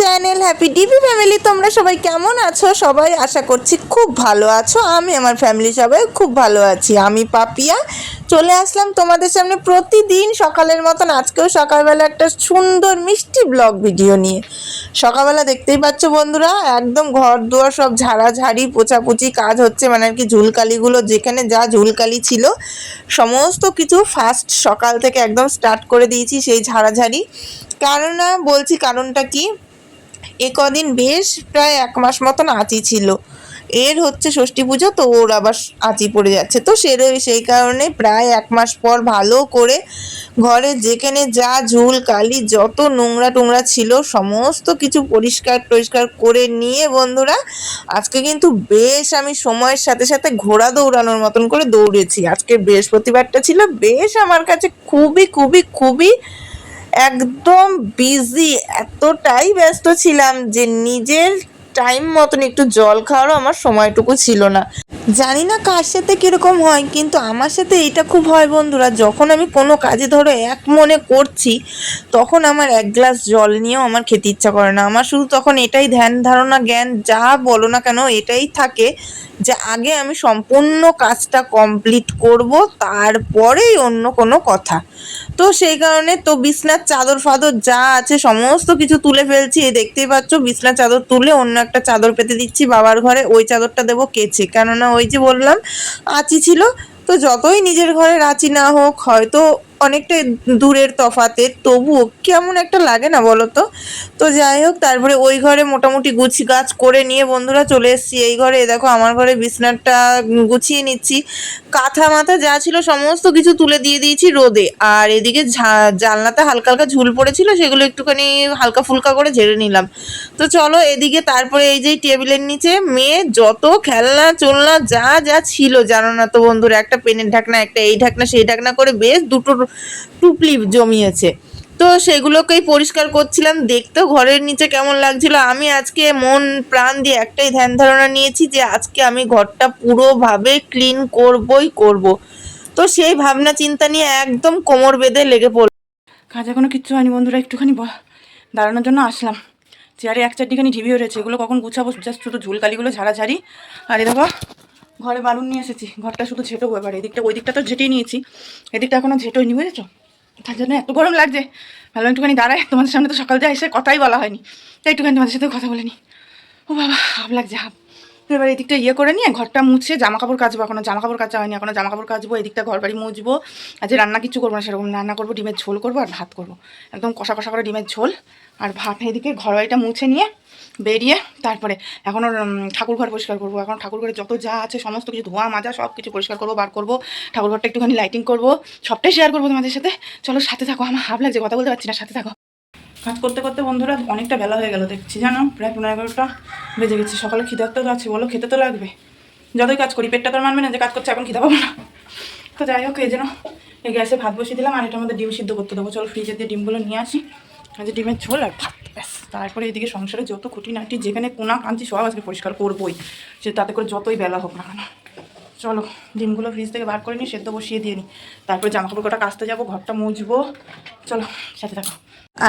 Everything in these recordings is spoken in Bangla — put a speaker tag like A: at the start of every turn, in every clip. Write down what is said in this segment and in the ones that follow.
A: চ্যানেল হ্যাপি ডিপি ফ্যামিলি, তোমরা সবাই কেমন আছো? সবাই আশা করছি খুব ভালো আছো। আমি আমার ফ্যামিলি সবাই খুব ভালো আছি। আমি পাপিয়া। চলে আসলাম তোমাদের সামনে প্রতিদিন সকালের মতন, আজকেও সকালবেলা একটা সুন্দর মিষ্টি ব্লগ ভিডিও নিয়ে। সকালবেলা দেখতেই পাচ্ছ বন্ধুরা, একদম ঘর দুয়ার সব ঝাড়াঝাড়ি পোছাপুচি কাজ হচ্ছে মানে আর কি ঝুলকালিগুলো, যেখানে যা ঝুলকালি ছিল, সমস্ত কিছু ফার্স্ট সকাল থেকে একদম স্টার্ট করে দিয়েছি সেই ঝাড়াঝাড়ি। কারণ বলছি কারণটা কি? এ কদিন বেশ প্রায় এক মাস মতন আঁচি ছিল। এর হচ্ছে ষষ্ঠী পুজো, তো ওর আবার আঁচি পড়ে যাচ্ছে। তো সে সেই কারণে প্রায় এক মাস পর ভালো করে ঘরে যেখানে যা ঝুল, কালি, যত নোংরা টোংরা ছিল, সমস্ত কিছু পরিষ্কার টরিষ্কার করে নিয়ে বন্ধুরা, আজকে কিন্তু বেশ আমি সময়ের সাথে সাথে ঘোড়া দৌড়ানোর মতন করে দৌড়েছি। আজকে বৃহস্পতিবারটা ছিল, বেশ আমার কাছে খুবই খুবই খুবই একদম বিজি এতটাই ব্যস্ত ছিলাম যে নিজের টাইম মতন একটু জল খাওয়ারও আমার সময়টুকু ছিল না। জানি না কার সাথে কীরকম হয়, কিন্তু আমার সাথে এটা খুব হয় বন্ধুরা, যখন আমি কোনো কাজে ধরো এক মনে করছি, তখন আমার এক গ্লাস জল নিয়েও আমার খেতে ইচ্ছা করে না। আমার শুধু তখন এটাই ধ্যান, ধারণা, জ্ঞান, যা বলো না কেন, এটাই থাকে যে আগে আমি সম্পূর্ণ কাজটা কমপ্লিট করব, তারপরেই অন্য কোনো কথা। তো সেই কারণে তো বিছনার চাদর ফাদর যা আছে, সমস্ত কিছু তুলে ফেলছি। এই দেখতেই পাচ্ছ, বিছনার চাদর তুলে অন্য একটা চাদর পেতে দিচ্ছি বাবার ঘরে, ওই চাদরটা দেবো কেচে। কেননা ওই যে বললাম আঁচি ছিল। তো যতই নিজের ঘরে রাঁচি না হোক হয়তো অনেকটা দূরের তফাতে, তবুও কেমন একটা লাগে না বলো তো? তো যাই হোক, তারপরে ওই ঘরে মোটামুটি গুছি গাছ করে নিয়ে বন্ধুরা চলে এসেছি। এই ঘরে দেখো আমার ঘরে বিছনাটা গুছিয়ে নিচ্ছি। কাঁথা মাথা যা ছিল সমস্ত কিছু তুলে দিয়ে দিয়েছি রোদে। আর এদিকে জানলাতে হালকা হালকা ঝুল পড়েছিল, সেগুলো একটুখানি হালকা ফুলকা করে ঝেড়ে নিলাম। তো চলো এদিকে তারপরে এই যে টেবিলের নিচে মেয়ে, যত খেলনা, চলনা, যা যা ছিল, জানো না তো বন্ধুরা, একটা পেনের ঢাকনা, একটা এই ঢাকনা, সেই ঢাকনা করে বেশ দুটো টুপলি জমিয়েছে। তো সেগুলোকেই পরিষ্কার করছিলাম। দেখতেও ঘরের নিচে কেমন লাগছিল। আমি আজকে মন প্রাণ দিয়ে একটাই ধ্যান ধারণা নিয়েছি যে আজকে আমি ঘরটা পুরোভাবে ক্লিন করবই করব। তো সেই ভাবনা চিন্তা নিয়ে একদম কোমর বেঁধে লেগে পড়ল
B: কাজ এখনও কিচ্ছু হয়নি বন্ধুরা, একটুখানি দাঁড়ানোর জন্য আসলাম। চেয়ারে এক চারটিখানি ঢিবি রয়েছে এগুলো কখন গুছাবো? জাস্ট ঝুলকালিগুলো ঝাড়াঝাড়ি। আর এ দেখো ঘরে বালুন নিয়ে এসেছি, ঘরটা শুধু ঝেঁটো এবার এদিকটা ওই দিকটা তো ঝেঁটেই নিয়েছি। এদিকটা এখনও ঝেঁটোই নি, বুঝেছ? তার জন্য এত গরম লাগছে। ভালো একটুখানি দাঁড়ায়, তোমাদের সামনে তো সকাল যায় এসে কথাই বলা হয়নি। তাই একটুখানি তোমাদের সাথে কথা বলে নি। ও বাবা হাফ লাগছে হাফ এবার এদিকটা ইয়ে করে নিয়ে ঘরটা মুছে জামা কাপড় কাচবো এখনও জামা কাপড় কাচা হয়নি, এখনও জামা কাপড় কাচবো, এদিকটা ঘর বাড়ি মুছবো। আজ রান্না কিছু করব না, সেরকম রান্না করব, ডিমের ঝোল করব আর ভাত করব। একদম কষা কষা করে ডিমের ঝোল আর ভাত এদিকে ঘর বাড়িটা মুছে নিয়ে বেরিয়ে তারপরে এখনও ঠাকুর ঘর পরিষ্কার করব। এখন ঠাকুর ঘরে যত যা আছে, সমস্ত কিছু ধোয়া, মাজা সব কিছু পরিষ্কার করব, বার করব। ঠাকুর ঘরটা একটুখানি লাইটিং করব, সবটাই শেয়ার করব তোমাদের সাথে। চলো সাথে থাকো, আমার হাফ লাগছে, কথা বলতে পারছি না, সাথে থাকো। কাজ করতে করতে বন্ধুরা অনেকটা বেলা হয়ে গেল, দেখছি জানো? প্রায় পনেরো এগারোটা। বেজে গেছে, সকালে খিদে তো আছে, বলো, খেতে তো লাগবে। যতই কাজ করি, পেটটা তো মানবে না যে কাজ করছে, এখন খিদা পাবো না। তো যাই হোক, এই যেন এই গ্যাসে ভাত বসিয়ে দিলাম, আর এটা আমাদের ডিম সিদ্ধ করতে দেবো। চলো ফ্রিজের দিয়ে ডিমগুলো নিয়ে আসি আজ ডিমের ঝোল আর ভাত, ব্যাস। তারপরে এদিকে সংসারে যত খুঁটিনাটি, যেখানে কোনা কাঞ্চি সব আজকে পরিষ্কার করবোই সে তাতে করে যতই বেলা হোক না কেন। চলো, ডিমগুলো ফ্রিজ থেকে বার করে নিই সেদ্ধ বসিয়ে দিয়ে নিই তারপরে জামা কাপড় কটা কাচতে যাব, ঘরটা মুছবো। চলো, সাথে থাকো।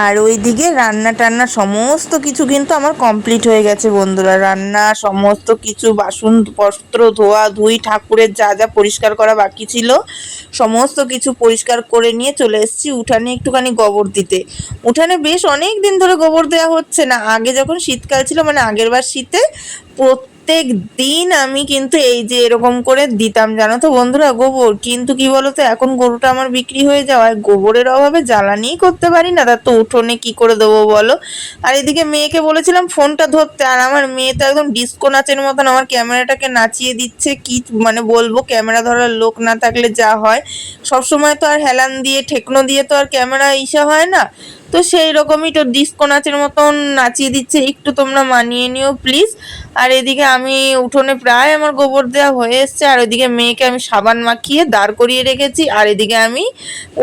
A: আর ওইদিকে রান্না টান্না সমস্ত কিছু কিন্তু আমার কমপ্লিট হয়ে গেছে বন্ধুরা। রান্না, সমস্ত কিছু বাসন পত্র ধোয়া, ধুই, ঠাকুরের যা যা পরিষ্কার করা বাকি ছিল, সমস্ত কিছু পরিষ্কার করে নিয়ে চলে এসেছি উঠানে একটুখানি গোবর দিতে। উঠানে বেশ অনেক দিন ধরে গোবর দেওয়া হচ্ছে না। আগে যখন শীতকাল ছিল মানে আগের বার শীতে প্রত্যেক দিন আমি কিন্তু এই যে এরকম করে দিতাম, জানো তো বন্ধুরা গোবর। কিন্তু কি বলতো, এখন গরুটা আমার বিক্রি হয়ে যাওয়ায় গোবরের অভাবে জ্বালানিই করতে পারি না। তার তো উঠোনে কি করে দেবো বলো? আর এদিকে মেয়েকে বলেছিলাম ফোনটা ধরতে, আর আমার মেয়ে তো একদম ডিস্কো নাচের মতন, আমার ক্যামেরাটাকে নাচিয়ে দিচ্ছে। কি মানে বলব, ক্যামেরা ধরার লোক না থাকলে যা হয়। সবসময় তো আর হেলান দিয়ে, ঠেকনো দিয়ে তো আর ক্যামেরা ইসা হয় না। তো সেই রকমই তো ডিস্কো নাচের মতন নাচিয়ে দিচ্ছে। একটু তোমরা মানিয়ে নিও প্লিজ আর এদিকে আমি উঠোনে প্রায় আমার গোবর দেওয়া হয়ে এসছে। আর ওইদিকে মেয়েকে আমি সাবান মাখিয়ে দাঁড় করিয়ে রেখেছি। আর এদিকে আমি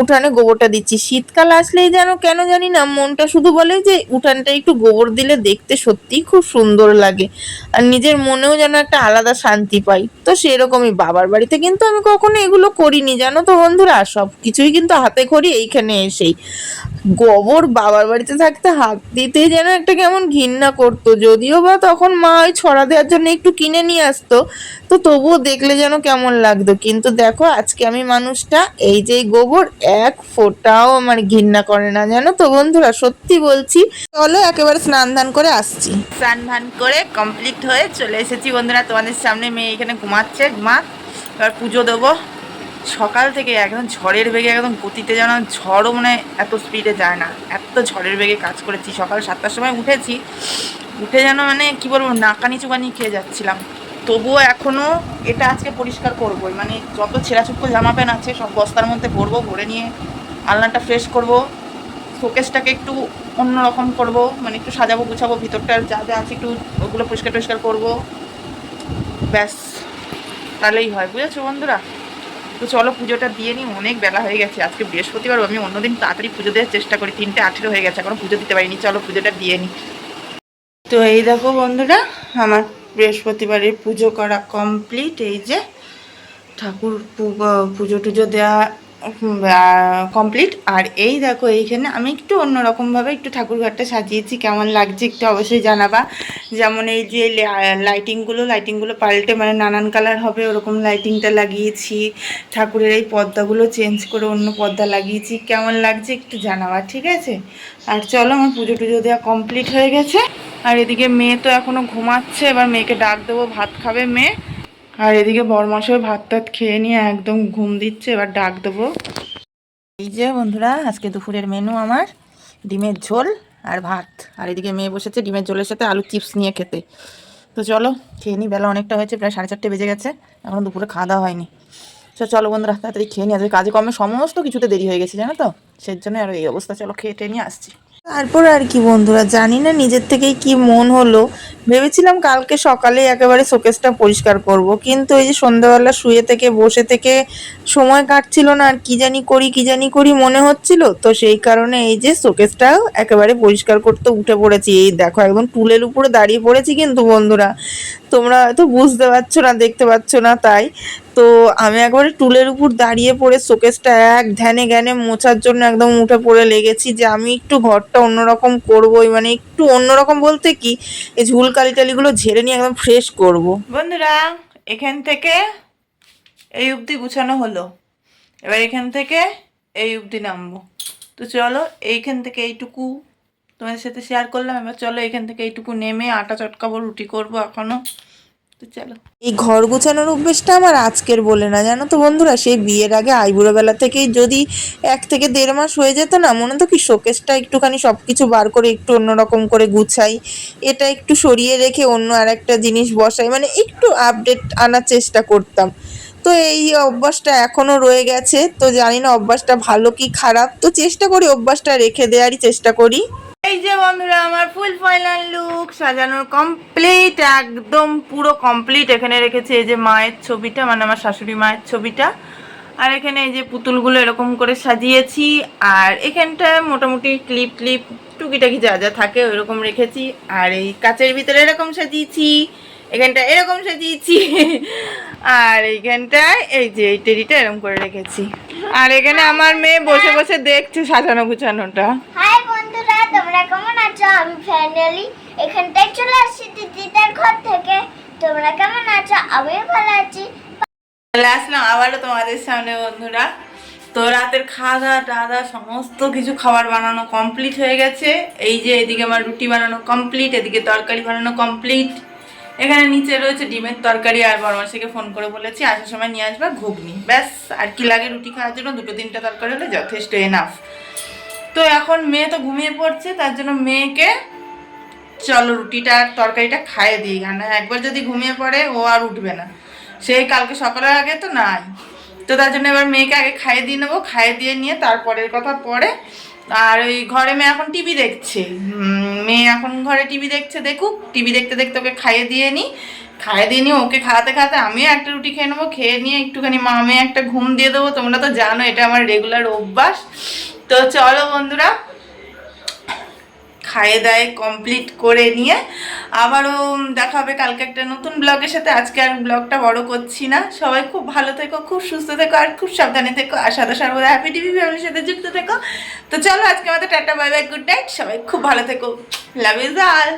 A: উঠানে গোবরটা দিচ্ছি। শীতকাল আসলেই যেন, কেন জানি না, মনটা শুধু বলে যে উঠানটা একটু গোবর দিলে দেখতে সত্যিই খুব সুন্দর লাগে। আর নিজের মনেও যেন একটা আলাদা শান্তি পাই। তো সেরকমই বাবার বাড়িতে কিন্তু আমি কখনো এগুলো করিনি। জানো তো বন্ধুরা সব কিছুই কিন্তু হাতে করি এইখানে এসেই। গোবর
B: ওর বাবার বাড়িতে থাকতে হাত দিতেই যেন একটা কেমন ঘৃণা করতো। যদিও বা তখন মা ওই ছড়া দেওয়ার জন্য একটু কিনে নিয়ে আসতো, তো তবুও দেখলে যেন কেমন লাগতো। কিন্তু দেখো, আজকে আমি মানুষটা, এই যে গোবর, এক ফোঁটাও আমার ঘৃণা করে না জানো তো বন্ধুরা? সত্যি বলছি, চলো একেবারে স্নান ধান করে আসছি। স্নান ধান করে কমপ্লিট হয়ে চলে এসেছি বন্ধুরা। তোমাদের সামনে মেয়ে এখানে ঘুমাচ্ছে। ঘুমা এবার পুজো দেবো। সকাল থেকে একদম ঝড়ের বেগে, একদম গতিতে যেন ঝড়ও মানে এত স্পিডে যায় না। এত ঝড়ের বেগে কাজ করেছি। সকাল সাতটার সময় উঠেছি। উঠে যেন মানে কি বলব, নাকানি চুকানি খেয়ে যাচ্ছিলাম। তবুও এখনও এটা আজকে পরিষ্কার করবোই। মানে যত ছেঁড়া চুক্কো জামা প্যান্ট আছে, সব বস্তার মধ্যে ভরবো, ভরে নিয়ে আলনাটা ফ্রেশ করব। শোকেসটাকে একটু অন্যরকম করব। মানে একটু সাজাবো, গুছাবো, ভিতরটার যা যা আছে একটু ওগুলো পরিষ্কার টরিষ্কার করব। ব্যাস, তাহলেই হয়। বুঝেছ বন্ধুরা? তো চলো পুজোটা দিয়ে নিই, অনেক বেলা হয়ে গেছে, আজকে বৃহস্পতিবার, আমি অন্যদিন তাড়াতাড়ি পুজো দেওয়ার চেষ্টা করি, তিনটে আঠেরো হয়ে গেছে, এখনও পুজো দিতে পারিনি, চলো পুজোটা দিয়ে নিই। তো এই দেখো বন্ধুরা, আমার বৃহস্পতিবারের পুজো করা কমপ্লিট এই যে ঠাকুর পুজো টুজো দেওয়া কমপ্লিট আর এই দেখো, এইখানে আমি একটু অন্যরকমভাবে একটু ঠাকুর ঘরটা সাজিয়েছি। কেমন লাগছে একটু অবশ্যই জানাবা। যেমন এই যে লাইটিংগুলো লাইটিংগুলো পাল্টে মানে নানান কালার হবে, ওরকম লাইটিংটা লাগিয়েছি। ঠাকুরের এই পর্দাগুলো চেঞ্জ করে অন্য পর্দা লাগিয়েছি। কেমন লাগছে একটু জানাবা, ঠিক আছে? আর চলো, আমার পুজো টুজো দেওয়া কমপ্লিট হয়ে গেছে। আর এদিকে মেয়ে তো এখনও ঘুমাচ্ছে, এবার মেয়েকে ডাক দেবো, ভাত খাবে মেয়ে। আর এদিকে বরমাসেও ভাত টাত খেয়ে নিয়ে একদম ঘুম দিচ্ছে, এবার ডাক দেবো। এই যে বন্ধুরা, আজকে দুপুরের মেনু আমার, ডিমের ঝোল আর ভাত। আর এদিকে মেয়ে বসেছে ডিমের ঝোলের সাথে আলু চিপস নিয়ে খেতে। তো চলো, খেয়ে নিই বেলা অনেকটা হয়েছে, প্রায় সাড়ে চারটে বেজে গেছে, এখনও দুপুরে খাওয়া দাওয়া হয়নি। তো চলো বন্ধুরা, তাড়াতাড়ি খেয়ে নিই আজকে কাজে কমে সমস্ত কিছুতে দেরি হয়ে গেছে, জানো তো? সেই জন্য আর এই অবস্থা। চলো, খেয়ে টেয়ে নিয়ে আসছি। তারপর আর কি বন্ধুরা, জানি না নিজের থেকেই কি মন হলো। ভেবেছিলাম কালকে সকালে একেবারে শোকেসটা পরিষ্কার করব, কিন্তু এই যে সন্ধ্যাবেলা শুয়ে থেকে, বসে থেকে সময় কাটছিল না, আর কি জানি করি, কি জানি করি মনে হচ্ছিল, তো সেই কারণে এই যে শোকেসটাও একেবারে পরিষ্কার করতে উঠে পড়েছি। এই দেখো, একদম টুলের উপরে দাঁড়িয়ে পড়েছি কিন্তু বন্ধুরা। তোমরা হয়তো বুঝতে পারছ না, দেখতে পাচ্ছ না, তাই। তো আমি একবারে টুলের উপর দাঁড়িয়ে পড়ে শোকেসটা এক ধ্যানে জ্ঞানে মোছার জন্য একদম উঠে পড়ে লেগেছি যে আমি একটু ঘরটা অন্যরকম করবোই মানে একটু অন্যরকম বলতে কি, এই ঝুল কালি টালিগুলো ঝেড়ে নিয়ে একদম ফ্রেশ করব। বন্ধুরা, এখান থেকে এই অবধি গুছানো হলো। এবার এখান থেকে এই অবধি নামবো। তো চলো, এইখান থেকে এইটুকু তোমাদের সাথে শেয়ার করলাম, এবার চলো এখান থেকে এইটুকু নেমে আটা চটকাবো, রুটি করব এখনও। তো চলো। এই ঘর গোছানোর অভ্যেসটা আমার আজকের বলে না, জানো তো বন্ধুরা? সেই বিয়ের আগে আইবুড়ো বেলা থেকেই যদি এক থেকে দেড় মাস হয়ে যেত না, মনে তো কি শোকেসটা একটুখানি সব কিছু বার করে একটু অন্যরকম করে গুছাই, এটা একটু সরিয়ে রেখে অন্য আর একটা জিনিস বসাই মানে একটু আপডেট আনার চেষ্টা করতাম। তো এই অভ্যাসটা এখনও রয়ে গেছে, তো জানি না অভ্যাসটা ভালো কি খারাপ, তো চেষ্টা করি অভ্যাসটা রেখে দেওয়ারই চেষ্টা করি। এই যে বন্ধুরা, আমার ফুল ফাইনাল লুক সাজানোর কমপ্লিট একদম পুরো কমপ্লিট এখানে রেখেছি। এই যে মায়ের ছবিটা মানে আমার শাশুড়ি মায়ের ছবিটা। আর এখানে এই যে পুতুলগুলো এরকম করে সাজিয়েছি। আর এখানটা মোটামুটি ক্লিপ ক্লিপ টুকিটাকি যা যা থাকে ওইরকম রেখেছি। আর এই কাচের ভিতরে এরকম সাজিয়েছি। এখানটা এরকম সাজিয়েছি। আর এইখানটায় এই যে এই টেরিটা এরকম করে রেখেছি। আর এখানে আমার মেয়ে বসে বসে দেখছে সাজানো গুছানোটা।
C: হাই বন্ধুরা তোমরা কেমন আছো? আমি ফাইনালি এখানটায় চলে আসছি দিদিদের ঘর থেকে। তোমরা কেমন আছো? আমিও ভালো আছি।
B: চলে আসলাম আবারও তোমাদের সামনে বন্ধুরা। তো রাতের খাওয়া দাওয়া টাওয়া সমস্ত কিছু খাবার বানানো কমপ্লিট হয়ে গেছে। এই যে এদিকে আমার রুটি বানানো কমপ্লিট এদিকে তরকারি বানানো কমপ্লিট এখানে নিচে রয়েছে ডিমের তরকারি আর বরমাসিকে ফোন করে বলেছি, আসার সময় নিয়ে আসবা, ঘুগনি। ব্যাস, আর কি লাগে রুটি খাওয়ার জন্য, দুটো তিনটা তরকারি হলে যথেষ্ট এনাফ তো এখন মেয়ে তো ঘুমিয়ে পড়ছে, তার জন্য মেয়েকে চলো রুটিটা আর তরকারিটা খাইয়ে দিই কেন একবার যদি ঘুমিয়ে পড়ে ও আর উঠবে না। সেই কালকে সকালের আগে তো নাই। তো তার জন্য এবার মেয়েকে আগে খাইয়ে দিয়ে নেব, খাইয়ে দিয়ে নিয়ে তারপরের কথা পরে আর ওই ঘরে মেয়ে এখন টিভি দেখছে। মেয়ে এখন ঘরে টিভি দেখছে, দেখুক। টিভি দেখতে দেখতে ওকে খাইয়ে দিয়ে নিই খাইয়ে দিয়ে নিই ওকে খাওয়াতে খাওয়াতে আমিও একটা রুটি খেয়ে নেব, খেয়ে নিয়ে একটুখানি মা মেয়ে একটা ঘুম দিয়ে দেবো। তোমরা তো জানো, এটা আমার রেগুলার অভ্যাস। তো চলো বন্ধুরা খাইয়ে দায়ে কমপ্লিট করে নিয়ে আবারও দেখা হবে কালকে একটা নতুন ব্লগের সাথে। আজকে আর ব্লগটা বড় করছি না। সবাই খুব ভালো থেকো, খুব সুস্থ থেকো আর খুব সাবধানে থেকো। আর সাদা সর্বদা হ্যাপি টিভি ফ্যামিলির সাথে যুক্ত থেকো। তো চলো আজকে আমাদের tata bye bye good night সবাই খুব ভালো থেকো। Love is all